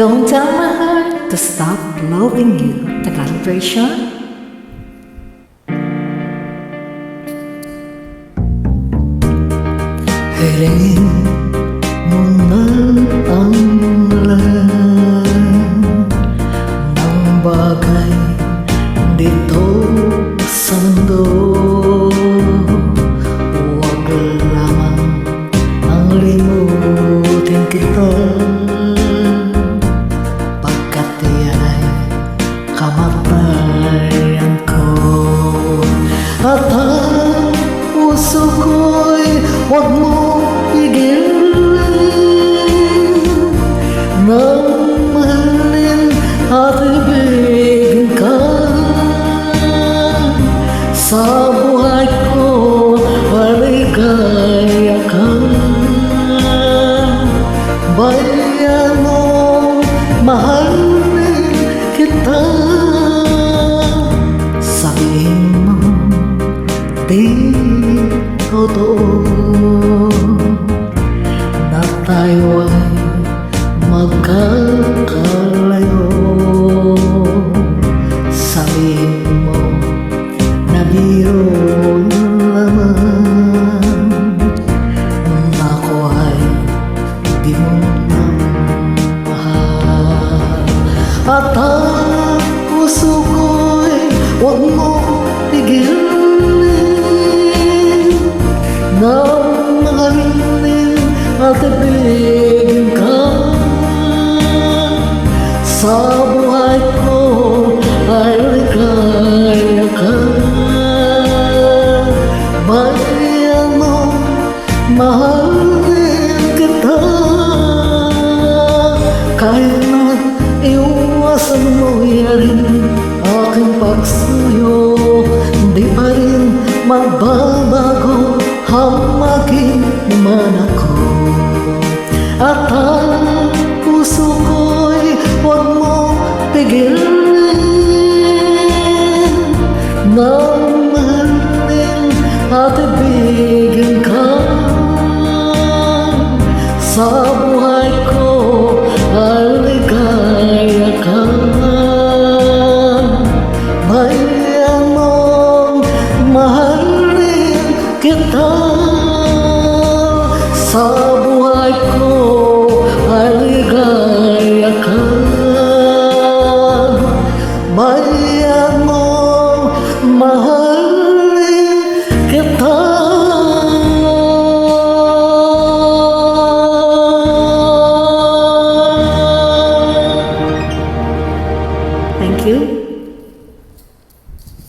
Don't tell my heart to stop loving you. Tagalog version. Hilingin mo na ang lahat ng bagay dito sa mundo Huwag lamang ang limutin kita kamatayan ko At ang puso ko'y huwag mo pigilin Nang mahalin at ibigin ka Sa di totoo Na tayo ay magkakalayo Sabihin mo, na ay di mo At ang puso ko'y huwag mo pigilin Sa buhay ko ay ligaya ka Bayan mo, mahalin kita. Kahit na iwasan mo yan aking pagsuyo Di pa rin magbabago hamagin man ako. At Sa buhay ko ay ligaya ka Bayan